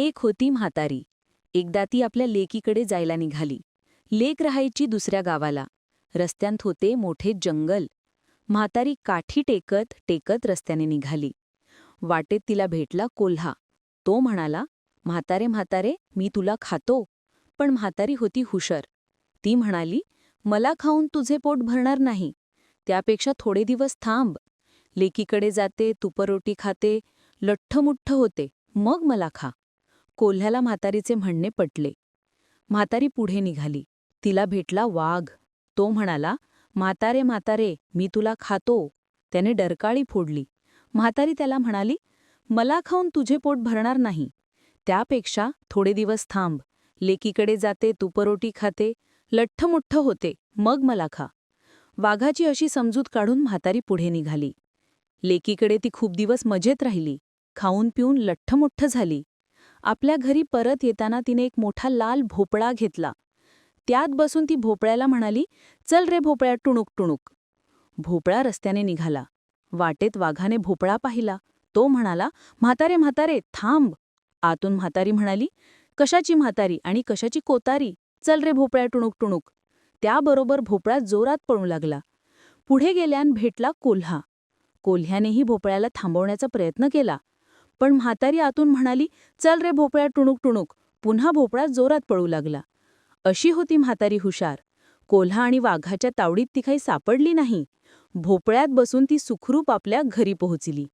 एक होती म्हातारी. एकदा ती आपल्या लेकीकडे जायला निघाली. लेक राहायची दुसऱ्या गावाला. रस्त्यांत होते मोठे जंगल. म्हातारी काठी टेकत टेकत रस्त्याने निघाली. वाटेत तिला भेटला कोल्हा. तो म्हणाला म्हातारे म्हातारे मी तुला खातो. पण म्हातारी होती हुशर. ती म्हणाली मला खाऊन तुझे पोट भरणार नाही. त्यापेक्षा थोडे दिवस थांब. लेकीकडे जाते तुपरोटी खाते लठ्ठमुठ्ठ होते. मग मला खा. कोल्ह्याला म्हातारीचे म्हणणे पटले. म्हातारी पुढे निघाली. तिला भेटला वाघ. तो म्हणाला म्हातारे म्हातारे मी तुला खातो. त्याने डरकाळी फोडली. म्हातारी त्याला म्हणाली मला खाऊन तुझे पोट भरणार नाही. त्यापेक्षा थोडे दिवस थांब. लेकीकडे जाते तुपरोटी खाते. लठ्ठमुठ्ठ होते. मग मला खा. वाघाची अशी समजूत काढून म्हातारी पुढे निघाली. लेकीकडे ती खूप दिवस मजेत राहिली. खाऊन पिऊन लठ्ठमुठ्ठ झाली. आपल्या घरी परत येताना तिने एक मोठा लाल भोपळा घेतला. त्यात बसून ती भोपळ्याला म्हणाली चल रे भोपळ्या टुणूक टुणूक. भोपळा रस्त्याने निघाला. वाटेत वाघाने भोपळा पाहिला. तो म्हणाला म्हातारे म्हातारे थांब. आतून म्हातारी म्हणाली कशाची म्हातारी आणि कशाची कोतारी? चल रे भोपळ्या टुणूक टुणूक. त्याबरोबर भोपळा जोरात पळू लागला. पुढे गेल्यान भेटला कोल्हा. कोल्ह्यानेही भोपळ्याला थांबवण्याचा प्रयत्न केला. पण म्हातारी आतून म्हणाली चल रे भोपळ्या टुणूक टुणूक. पुन्हा भोपळा जोरात पळू लागला. अशी होती म्हातारी हुशार. कोल्हा आणि वाघाच्या तावडीत ती काही सापडली नाही. भोपळ्यात बसून ती सुखरूप आपल्या घरी पोहोचली.